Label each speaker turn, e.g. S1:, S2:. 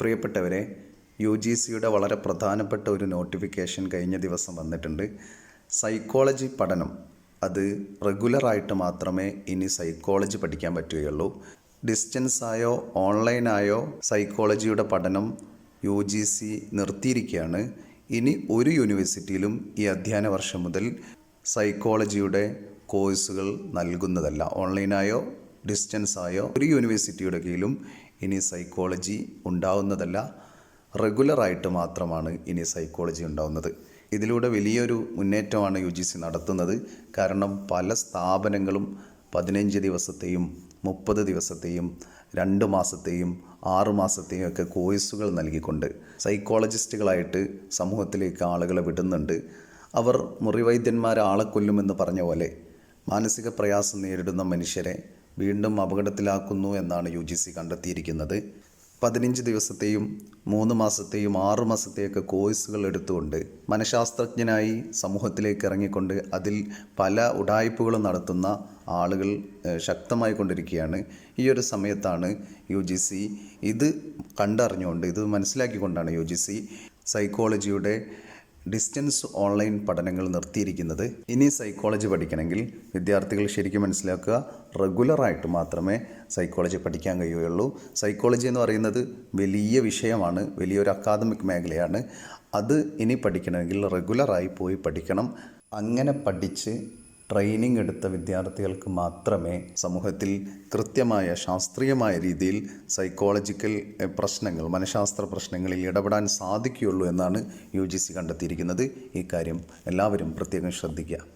S1: പ്രിയപ്പെട്ടവരെ U G സിയുടെ വളരെ പ്രധാനപ്പെട്ട ഒരു നോട്ടിഫിക്കേഷൻ കഴിഞ്ഞ ദിവസം വന്നിട്ടുണ്ട്. സൈക്കോളജി പഠനം അത് റെഗുലറായിട്ട് മാത്രമേ ഇനി സൈക്കോളജി പഠിക്കാൻ പറ്റുകയുള്ളൂ. ഡിസ്റ്റൻസ് ആയോ ഓൺലൈനായോ സൈക്കോളജിയുടെ പഠനം യു ജി സി നിർത്തിയിരിക്കുകയാണ്. ഇനി ഒരു യൂണിവേഴ്സിറ്റിയിലും ഈ അധ്യയന വർഷം മുതൽ സൈക്കോളജിയുടെ കോഴ്സുകൾ നൽകുന്നതല്ല. ഓൺലൈനായോ ഡിസ്റ്റൻസ് ആയോ ഒരു യൂണിവേഴ്സിറ്റിയുടെ കീഴിലും ഇനി സൈക്കോളജി ഉണ്ടാവുന്നതല്ല. റെഗുലറായിട്ട് മാത്രമാണ് ഇനി സൈക്കോളജി ഉണ്ടാവുന്നത്. ഇതിലൂടെ വലിയൊരു മുന്നേറ്റമാണ് യു ജി സി നടത്തുന്നത്. കാരണം പല സ്ഥാപനങ്ങളും പതിനഞ്ച് ദിവസത്തെയും മുപ്പത് ദിവസത്തെയും രണ്ട് മാസത്തെയും ആറ് മാസത്തെയും ഒക്കെ കോഴ്സുകൾ നൽകിക്കൊണ്ട് സൈക്കോളജിസ്റ്റുകളായിട്ട് സമൂഹത്തിലേക്ക് ആളുകളെ വിടുന്നുണ്ട്. അവർ മുറിവൈദ്യന്മാരെ ആളെ കൊല്ലുമെന്ന് പറഞ്ഞ പോലെ മാനസിക പ്രയാസം നേരിടുന്ന മനുഷ്യരെ വീണ്ടും അപകടത്തിലാക്കുന്നു എന്നാണ് യു ജി സി കണ്ടെത്തിയിരിക്കുന്നത്. പതിനഞ്ച് ദിവസത്തെയും മൂന്ന് മാസത്തെയും ആറ് മാസത്തെയൊക്കെ കോഴ്സുകൾ എടുത്തുകൊണ്ട് മനഃശാസ്ത്രജ്ഞനായി സമൂഹത്തിലേക്ക് ഇറങ്ങിക്കൊണ്ട് അതിൽ പല ഉടായ്പകളും നടത്തുന്ന ആളുകൾ ശക്തമായി കൊണ്ടിരിക്കുകയാണ്. ഈ ഒരു സമയത്താണ് യു ജി സി ഇത് കണ്ടറിഞ്ഞുകൊണ്ട് ഇത് മനസ്സിലാക്കിക്കൊണ്ടാണ് യു ജി സി സൈക്കോളജിയുടെ ഡിസ്റ്റൻസ് ഓൺലൈൻ പഠനങ്ങൾ നിർത്തിയിരിക്കുന്നത് ഇനി സൈക്കോളജി പഠിക്കണമെങ്കിൽ വിദ്യാർത്ഥികൾ ശരിക്കും മനസ്സിലാക്കുക റെഗുലറായിട്ട് മാത്രമേ സൈക്കോളജി പഠിക്കാൻ കഴിയുകയുള്ളൂ. സൈക്കോളജി എന്ന് പറയുന്നത് വലിയ വിഷയമാണ് വലിയൊരു അക്കാദമിക് മേഖലയാണ്. അത് ഇനി പഠിക്കണമെങ്കിൽ റെഗുലറായി പോയി പഠിക്കണം. അങ്ങനെ പഠിച്ച് ട്രെയിനിങ് എടുത്ത വിദ്യാർത്ഥികൾക്ക് മാത്രമേ സമൂഹത്തിൽ കൃത്യമായ ശാസ്ത്രീയമായ രീതിയിൽ സൈക്കോളജിക്കൽ പ്രശ്നങ്ങൾ മനഃശാസ്ത്ര പ്രശ്നങ്ങളിൽ ഇടപെടാൻ സാധിക്കുകയുള്ളൂ എന്നാണ് യു ജി സി കണ്ടെത്തിയിരിക്കുന്നത്. ഈ കാര്യം എല്ലാവരും പ്രത്യേകം ശ്രദ്ധിക്കുക.